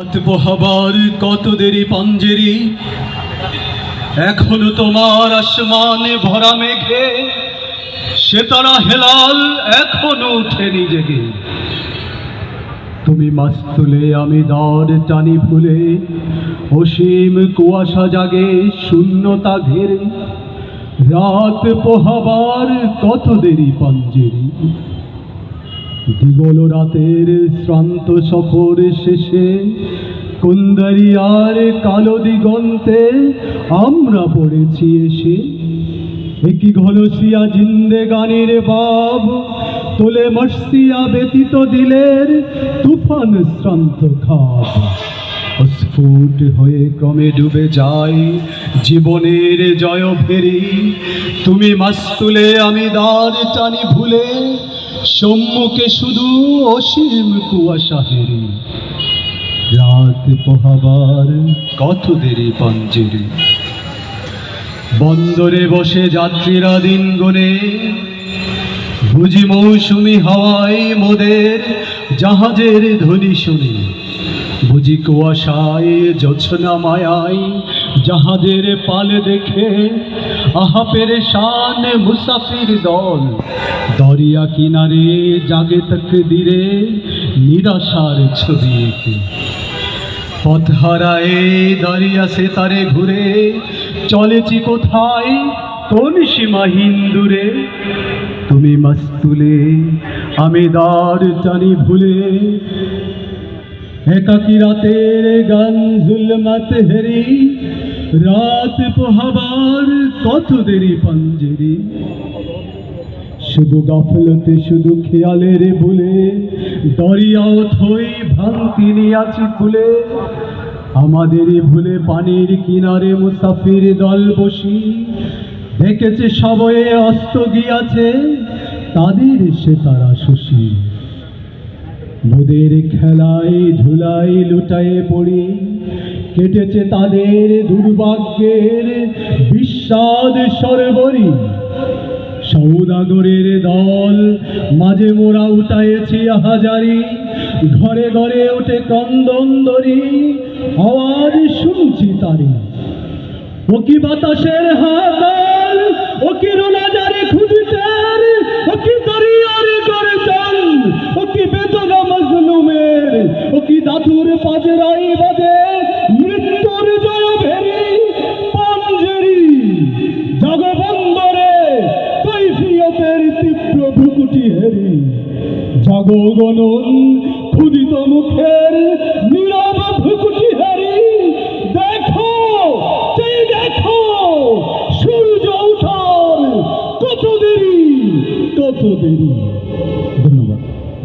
রাত পোহাবার কত দেরি পঞ্জেরি? এখনও তোমার আসমানে ভরা মেঘে, সে তারা হেলাল এখনও উঠেনি জেগে তুমি মাস্তুলে, আমি দর টানি ভুলে, অসীম কুয়াশা জাগে, শূন্যতা ঘেরে। রাত পোহাবার কত দেরি পঞ্জেরি? দিগল রাতের শ্রান্ত সফর শেষে, কুন্দারিয়ার কালো দিগন্তে আমরা পড়েছি এসে। একই ঘলসিয়া জিন্দে গানের বাব, তোলে মর্সিয়া ব্যতীত দিলের তুফান শ্রান্ত খাব। অস্ফুট হয়ে ক্রমে ডুবে যায় জীবনের জয় ফেরি। তুমি মাস্তুলে আমি দ্বার টানি ভুলে সম্মুখে শুধু অসীম কুয়াশা হেরি। রাত পোহাবার কত দেরি পঞ্জেরি। বন্দরে বসে যাত্রীরা দিন গনে বুঝি মৌসুমি হাওয়ায় মোদের জাহাজের ধ্বনি শুনে। বুঝি কুয়াশায় জোছনা মায়াই জাহাজের পাল দেখে আহাপের শান মুসাফির দল। দরিয়া কিনারে জাগে তক দিরে নিরাশার ছবি এঁকে। পথ হারায়ে দরিয়া সে তারে ঘুরে চলেছি কোথায় কোন সীমাহীন দূরে তুমি মাস্তুলে, আমি দার টানি ভুলে একাকি রাতের গান জুলমত হেরি রাত পোহাবার কত দেরি পঞ্জেরি শুধু গাফলতে শুধু খেয়ালের বলে দরিয়াও থই ভাঙতি নিয়াছি খুলে আমাদের ভুলে পানির কিনারে মুসাফির দল বসি দেখেছে সবয়ে অস্ত গিয়াছে, তাদের সে তারা শশী। মোদের খেলায় ধুলাই লুটায়ে পড়ি। কেটেছে তাদের দুর্ভাগ্যের বিস্বাদ সরবরি। সৌদাগরের দল মাঝে মোরা উঠায়েছি হাজারি ঘরে ঘরে ওঠে কন্দন্দরি আওয়াজ শুনছি তারি। ও কি বাতাসের হাতাল দাদুর পাজরাই বাজে, মৃত্যুর জয় ভেরি পাঞ্জেরি। জগবন্দরে কৈফিয়তের তীব্র ভ্রুকুটি হেরি। জগগণন ক্ষুদিত মুখের নীরব ভ্রুকুটি হেরি। দেখো, সেই দেখো, সূর্য উঠার কত দেরি কত দেরি।